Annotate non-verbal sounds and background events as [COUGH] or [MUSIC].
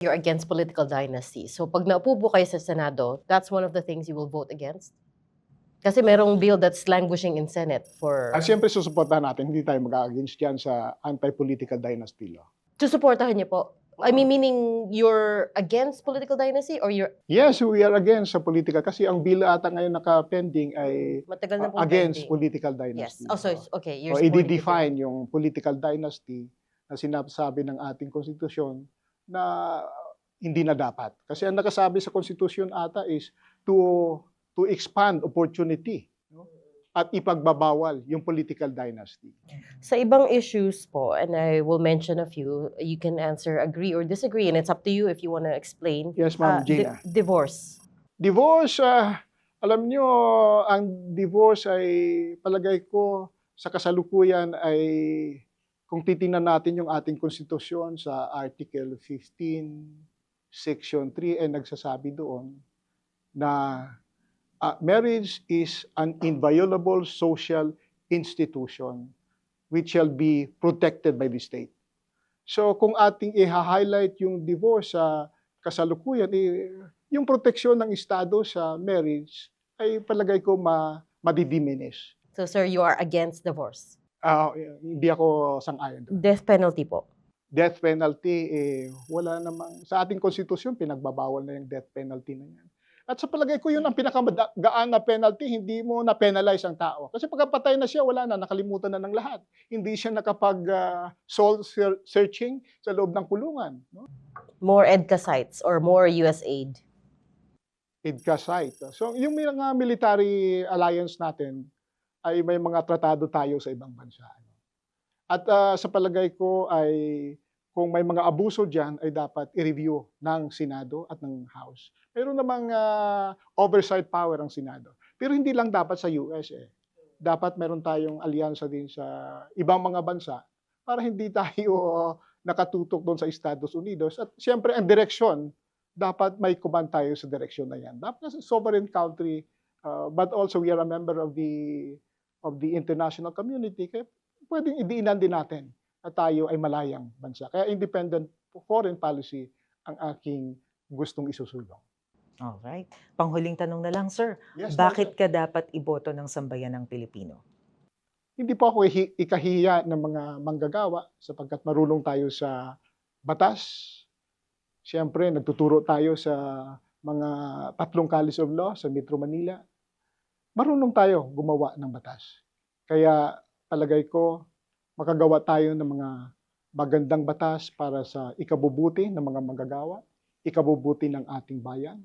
You're against political dynasty. So pag naupo po kayo sa Senado, that's one of the things you will vote against? Kasi merong bill that's languishing in Senate for... Ah, siyempre susuportahan natin, hindi tayo mag-against dyan sa anti-political dynasty law. Susuportahan niyo po? I mean, meaning you're against political dynasty or you're Yes, we are against sa political kasi ang bill ata ngayon naka-pending ay matagal na po against pending? political Yes. dynasty. Oh, so, okay. You're o supporting it. i-define yung political dynasty na sinasabi ng ating konstitusyon na hindi na dapat. Kasi ang nakasabi sa konstitusyon ata is to to expand opportunity no? at ipagbabawal yung political dynasty. Sa ibang issues po, and I will mention a few, you can answer agree or disagree, and it's up to you if you want to explain. Yes, Ma'am di- Gina. divorce. Divorce, ah, alam nyo, ang divorce ay palagay ko sa kasalukuyan ay kung titingnan natin yung ating konstitusyon sa Article 15, Section 3 ay nagsasabi doon na ah, marriage is an inviolable social institution which shall be protected by the state. So kung ating i-highlight yung divorce sa kasalukuyan, eh, yung proteksyon ng Estado sa marriage ay palagay ko ma madidiminish. So, sir, you are against divorce. Ah, hindi ako sang-ayon doon. Death penalty po. Death penalty, eh, wala namang, sa ating konstitusyon, pinagbabawal na yung death penalty na yan. At sa palagay ko, yun ang pinakagaan na penalty, hindi mo na-penalize ang tao. Kasi pagkapatay na siya, wala na, nakalimutan na ng lahat. Hindi siya nakapag ah, soul ser- searching sa loob ng kulungan. No? More EDCA sites or more US aid. IDCA site. So, yung mga military alliance natin, ay may mga tratado tayo sa ibang bansa. ano. At ah, sa palagay ko ay kung may mga abuso dyan ay dapat i-review ng Senado at ng House. Meron namang ah, oversight power ang Senado. Pero hindi lang dapat sa US eh. Dapat meron tayong alyansa din sa ibang mga bansa para hindi tayo [LAUGHS] nakatutok doon sa Estados Unidos. At siyempre ang direksyon, dapat may command tayo sa direksyon na yan. Dapat sa sovereign country, uh, but also we are a member of the of the international community, kaya pwedeng idiinan din natin na tayo ay malayang bansa. Kaya independent foreign policy ang aking gustong isusulong. Alright. Panghuling tanong na lang, sir. Yes, Bakit ka dapat iboto ng sambayan ng Pilipino? hindi po ako ikahiya ng mga manggagawa sapagkat marunong tayo sa batas. Siyempre, nagtuturo tayo sa mga tatlong college of law sa Metro Manila. Marunong tayo gumawa ng batas. Kaya palagay ko, makagawa tayo ng mga magandang batas para sa ikabubuti ng mga manggagawa, ikabubuti ng ating bayan,